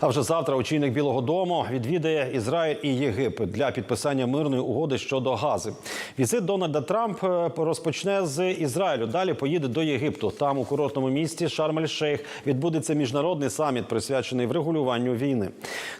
Та вже завтра очільник Білого Дому відвідає Ізраїль і Єгипет для підписання мирної угоди щодо гази. Візит Дональда Трамп е, розпочне з Ізраїлю. Далі поїде до Єгипту. Там у курортному місті Шарм-ель-Шейх відбудеться міжнародний саміт, присвячений врегулюванню війни.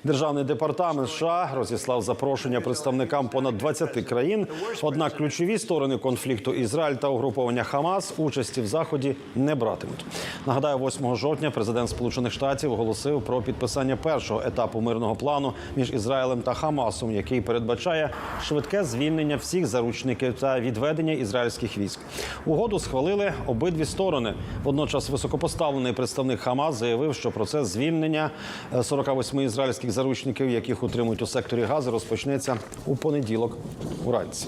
Державний департамент США розіслав запрошення представникам понад 20 країн. Однак ключові сторони конфлікту Ізраїль та угруповання Хамас участі в заході не братимуть. Нагадаю, 8 жовтня президент Сполучених Штатів оголосив про підписання першого етапу мирного плану між Ізраїлем та Хамасом, який передбачає швидке звільнення всіх заручників та відведення ізраїльських військ. Угоду схвалили обидві сторони. Водночас високопоставлений представник Хамас заявив, що процес звільнення е, 48 ізраїльських заручників, яких утримують у секторі Гази, розпочнеться у понеділок уранці.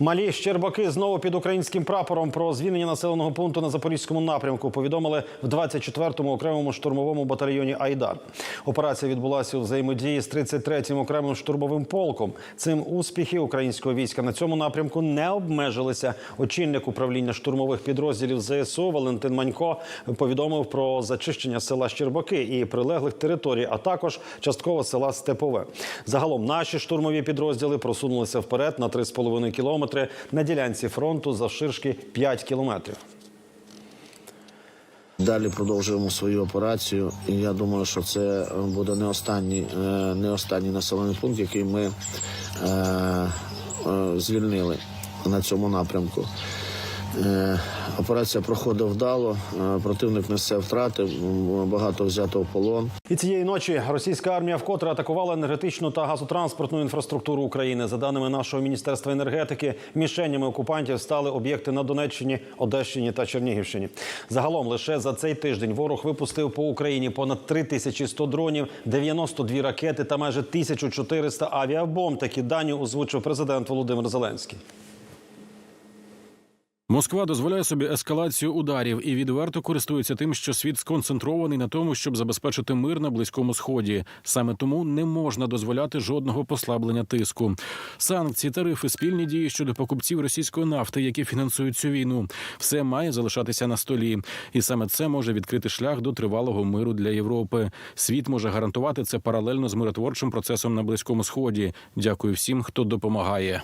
Малі Щербаки знову під українським прапором про звільнення населеного пункту на запорізькому напрямку повідомили в 24-му окремому штурмовому батальйоні Айдар. Операція відбулася у взаємодії з 33-м окремим штурмовим полком. Цим успіхи українського війська на цьому напрямку не обмежилися. Очільник управління штурмових підрозділів ЗСУ Валентин Манько повідомив про зачищення села Щербаки і прилеглих територій, а також частково села Степове. Загалом наші штурмові підрозділи просунулися вперед на 3,5 кілометри на ділянці фронту завширшки 5 кілометрів. Далі продовжуємо свою операцію. І я думаю, що це буде не останній, е, не останній населений пункт, який ми е, е, звільнили на цьому напрямку. Е, Операція проходить вдало. е, Противник несе втрати, багато взято в полон. І цієї ночі російська армія вкотре атакувала енергетичну та газотранспортну інфраструктуру України. За даними нашого міністерства енергетики, мішенями окупантів стали об'єкти на Донеччині, Одещині та Чернігівщині. Загалом лише за цей тиждень ворог випустив по Україні понад 3100 дронів, 92 ракети та майже 1400 авіабомб. Такі дані озвучив президент Володимир Зеленський. Москва дозволяє собі ескалацію ударів і відверто користується тим, що світ сконцентрований на тому, щоб забезпечити мир на близькому сході. Саме тому не можна дозволяти жодного послаблення тиску. Санкції, тарифи, спільні дії щодо покупців російської нафти, які фінансують цю війну, все має залишатися на столі, і саме це може відкрити шлях до тривалого миру для Європи. Світ може гарантувати це паралельно з миротворчим процесом на близькому сході. Дякую всім, хто допомагає.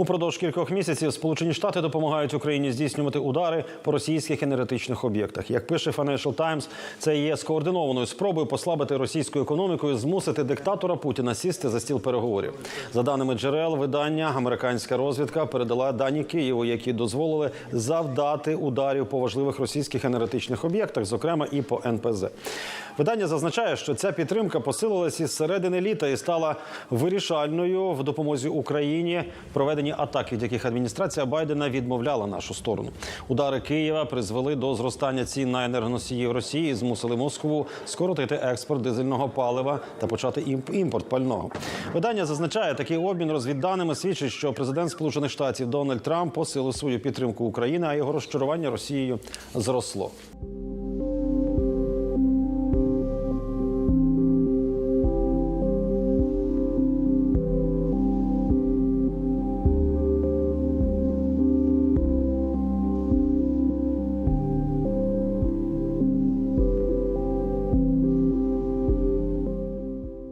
Упродовж кількох місяців Сполучені Штати допомагають Україні здійснювати удари по російських енергетичних об'єктах. Як пише Financial Times, це є скоординованою спробою послабити російську економіку і змусити диктатора Путіна сісти за стіл переговорів. За даними джерел видання, американська розвідка передала дані Києву, які дозволили завдати ударів по важливих російських енергетичних об'єктах, зокрема і по НПЗ. Видання зазначає, що ця підтримка посилилась із середини літа і стала вирішальною в допомозі Україні проведені атак, від яких адміністрація Байдена відмовляла нашу сторону. Удари Києва призвели до зростання цін на енергоносії в Росії, змусили Москву скоротити експорт дизельного палива та почати імп- імпорт пального. Видання зазначає, такий обмін розвідданими свідчить, що президент Сполучених Штатів Дональд Трамп посилив свою підтримку України, а його розчарування Росією зросло.